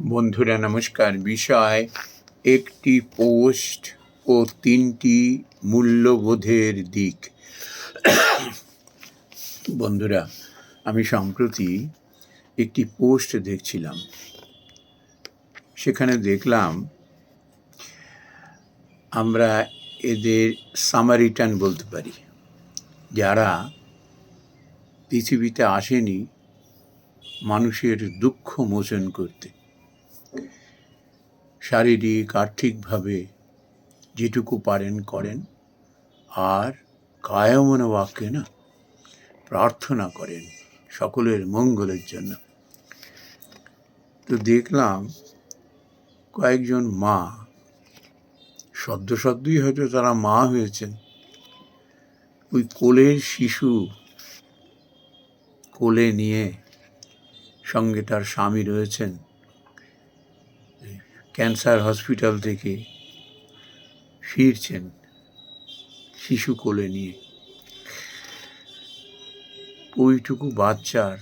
বন্ধুরা, নমস্কার। বিষয়, একটি পোস্ট ও তিনটি মূল্যবোধের দিক। বন্ধুরা, আমি সম্প্রতি একটি পোস্ট দেখছিলাম। সেখানে দেখলাম, আমরা এদের সামারিটান বলতে পারি। যারা পৃথিবীতে আসেনি, মানুষের দুঃখ মোচন করতে। শারীরিক, আর্থিকভাবে যেটুকু পারেন করেন। আর কায়মন বাক্যে না, প্রার্থনা করেন সকলের মঙ্গলের জন্য। তো দেখলাম কয়েকজন মা, সদ্য সদ্যই হয়তো তারা মা হয়েছেন। ওই কোলের শিশু কোলে নিয়ে সঙ্গে তার স্বামী রয়েছেন। ক্যান্সার হসপিটাল থেকে ফিরছেন শিশু কোলে নিয়ে। ওইটুকু বাচ্চার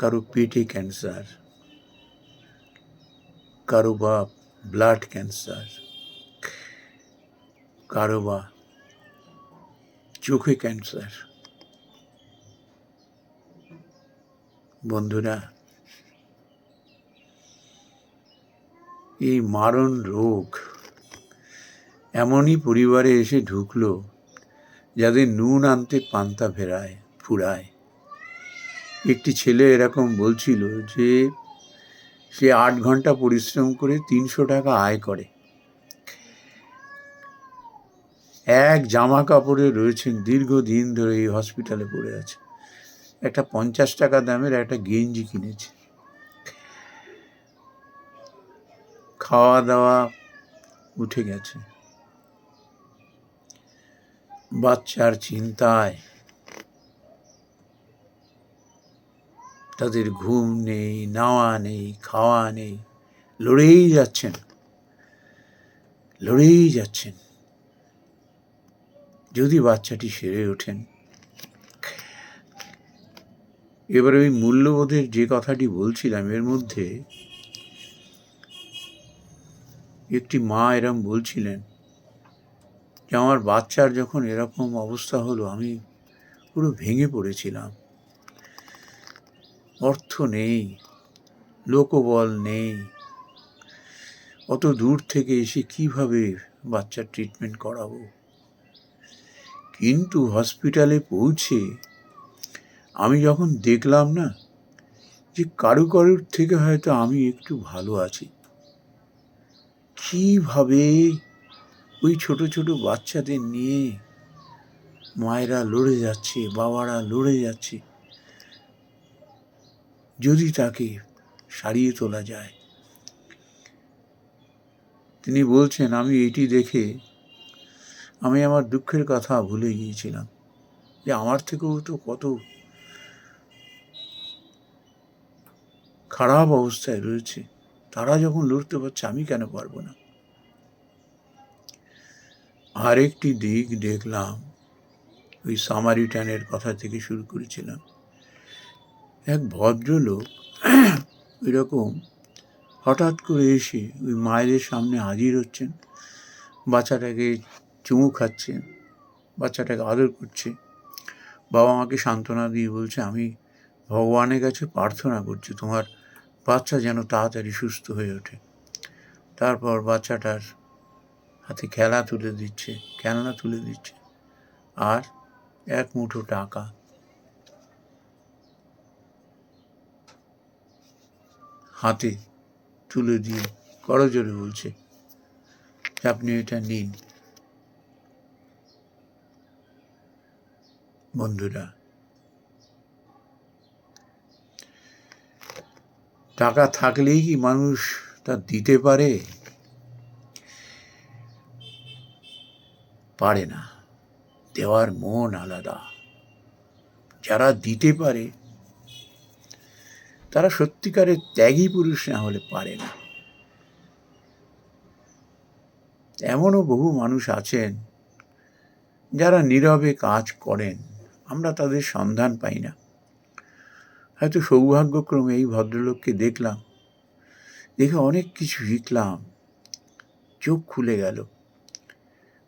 কারও পেটে ক্যান্সার, কারও বা ব্লাড ক্যান্সার, কারও বা চোখে ক্যান্সার। বন্ধুরা এই মারণ রোগ এমনই পরিবারে এসে ঢুকলো যাদের নুন আনতে পান্তা ফেরায়, ফুরায়। একটি ছেলে এরকম বলছিল যে, সে আট ঘণ্টা পরিশ্রম করে তিনশো টাকা আয় করে। এক জামা কাপড়ে রয়েছেন, দীর্ঘদিন ধরে এই হসপিটালে পড়ে আছে। একটা পঞ্চাশ টাকা দামের একটা গেঞ্জি কিনেছে। খাওয়া দাওয়া উঠে গেছে। বাচ্চার চিন্তায় তাদের ঘুম নেই, নাওয়া নেই, খাওয়া নেই, লড়েই যাচ্ছেন। লড়েই যাচ্ছেন। যদি বাচ্চাটি সেরে ওঠেন। এবার ওই মূল্যবোধের যে কথাটি বলছিলাম, এর মধ্যে একটি মা এরম বলছিলেন যে, আমার বাচ্চার যখন এরকম অবস্থা হলো, আমি পুরো ভেঙে পড়েছিলাম। অর্থ নেই, লোকবল নেই। অত দূর থেকে এসে কীভাবে বাচ্চার ট্রিটমেন্ট করাবো? কিন্তু হসপিটালে পৌঁছে আমি যখন দেখলাম না যে কারু কারুর থেকে হয়তো আমি একটু ভালো আছি। কীভাবে ওই ছোট ছোট বাচ্চাদের নিয়ে মায়েরা লড়ে যাচ্ছে, বাবারা লড়ে যাচ্ছে? যদি তাকে সারিয়ে তোলা যায়। তিনি বলছেন, আমি এটি দেখে আমি আমার দুঃখের কথা ভুলে গিয়েছিলাম যে আমার থেকেও তো কত খারাপ অবস্থায় রয়েছে। তারা যখন লড়তে পারছে, আমি কেন পারব না? আরেকটি দিক দেখলাম, ওই সামারিটানের কথা থেকে শুরু করেছিলাম। এক ভদ্রলোক এরকম হঠাৎ করে এসে ওই মায়েদের সামনে হাজির হচ্ছেন, বাচ্চাটাকে চুমু খাচ্ছে, বাচ্চাটাকে আদর করছে। বাবা মাকে সান্ত্বনা দিয়ে বলছে, আমি ভগবানের কাছে প্রার্থনা করছি, তোমার বাচ্চা যেন তাড়াতাড়ি সুস্থ হয়ে ওঠে। তারপর বাচ্চাটার হাতে খেলা তুলে দিচ্ছে, খেলনা তুলে দিচ্ছে, আর এক মুঠো টাকা। হাতে তুলে দিয়ে করজোরে বলছে, আপনি এটা নিন। বন্ধুরা টাকা থাকলেই কি মানুষ তা দিতে পারে? পারে না। দেওয়ার মন আলাদা। যারা দিতে পারে, তারা সত্যিকারের ত্যাগী পুরুষ না হলে পারে না। এমনও বহু মানুষ আছেন, যারা নীরবে কাজ করেন। আমরা তাদের সন্ধান পাই না। হয়তো সৌভাগ্যক্রমে এই ভদ্রলোককে দেখলাম। দেখে অনেক কিছু শিখলাম। চোখ খুলে গেল।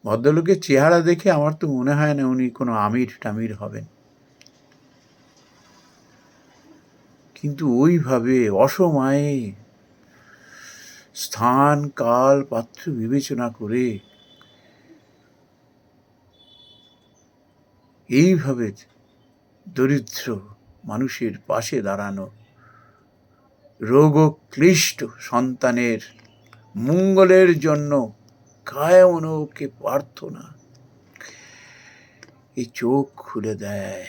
ভদ্রলোকের চেহারা দেখে আমার তো মনে হয় না উনি কোনো আমির টামির হবেন। কিন্তু ওইভাবে অসময়ে স্থান, কাল, পাত্র বিবেচনা করে এইভাবে দরিদ্র মানুষের পাশে দাঁড়ানো। রোগক্লিষ্ট সন্তানের মঙ্গলের জন্য কায়মনোকে প্রার্থনা। এই চোখ খুলে দেয়।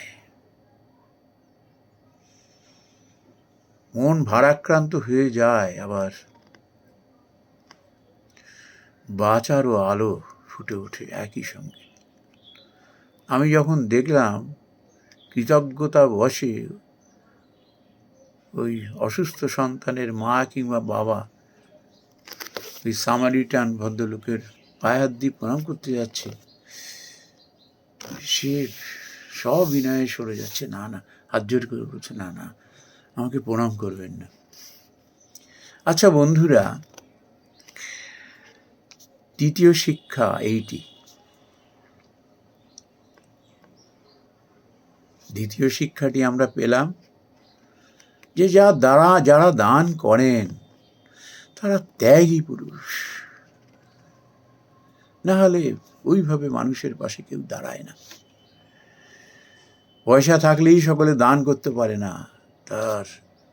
মন ভারাক্রান্ত হয়ে যায় আবার। বাঁচারও আলো ফুটে ওঠে একই সঙ্গে। আমি যখন দেখলাম কৃতজ্ঞতা বসে ওই অসুস্থ সন্তানের মা কিংবা বাবা ওই সামারিটান ভদ্রলোকের পায়ে হাত দিয়ে প্রণাম করতে যাচ্ছে। সে সব বিনয়ে সরে যাচ্ছে, না না। হাত জোর করে বলছে, না না, আমাকে প্রণাম করবেন না। আচ্ছা বন্ধুরা, তৃতীয় শিক্ষা এইটি। দ্বিতীয় শিক্ষাটি আমরা পেলাম যে যা দ্বারা যারা দান করেন, তারা ত্যাগী পুরুষ। না হলে ওইভাবে মানুষের পাশে কেউ দাঁড়ায় না। পয়সা থাকলেই সকলে দান করতে পারে না। তার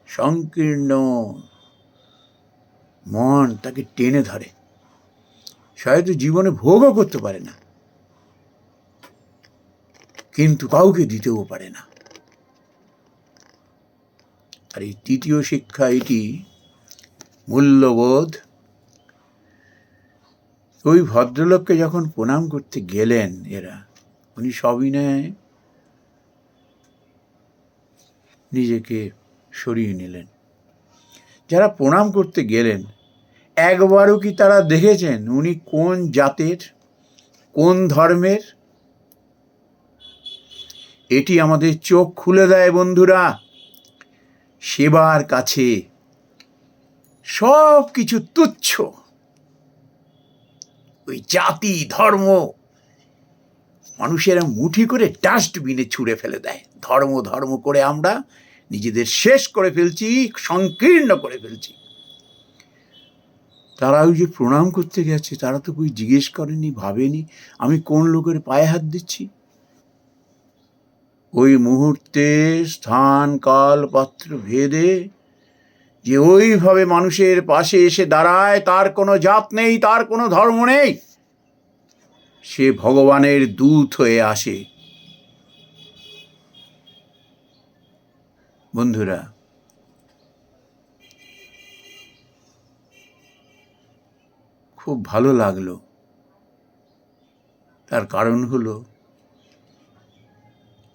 সংকীর্ণ মন তাকে টেনে ধরে। হয়তো জীবনে ভোগও করতে পারে না। কিন্তু কাউকে দিতেও পারে না। আর এই তৃতীয় শিক্ষা এটি, মূল্যবোধ। ওই ভদ্রলোককে যখন প্রণাম করতে গেলেন এরা, উনি সবিনয়ে নিজেকে সরিয়ে নিলেন। যারা প্রণাম করতে গেলেন, একবারও কি তারা দেখেছেন উনি কোন জাতের, কোন ধর্মের? এটি আমাদের চোখ খুলে দেয়, বন্ধুরা। সেবার কাছে সব কিছু তুচ্ছ। ওই জাতি, ধর্ম, মানুষেরা মুঠি করে ডাস্টবিনে ছুঁড়ে ফেলে দেয়। ধর্ম ধর্ম করে আমরা নিজেদের শেষ করে ফেলছি, সংকীর্ণ করে ফেলছি। তারা ওই যে প্রণাম করতে গেছে, তারা তো কই জিজ্ঞেস করেনি, ভাবেনি, আমি কোন লোকের পায়ে হাত দিচ্ছি? ওই মুহূর্তে স্থান, কাল, পাত্র, ভেদে যে ওইভাবে মানুষের পাশে এসে দাঁড়ায়, তার কোনো জাত নেই, তার কোনো ধর্ম নেই। সে ভগবানের দূত হয়ে আসে। বন্ধুরা, খুব ভালো লাগল। তার কারণ হলো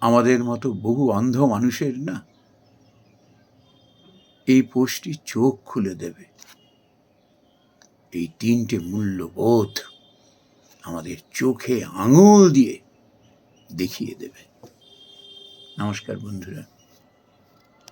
আমাদের মতো বহু অন্ধ মানুষের না? এই পোষ্টি চোখ খুলে দেবে। এই তিনটে মূল্যবোধ আমাদের চোখে আঙুল দিয়ে দেখিয়ে দেবে। নমস্কার বন্ধুরা।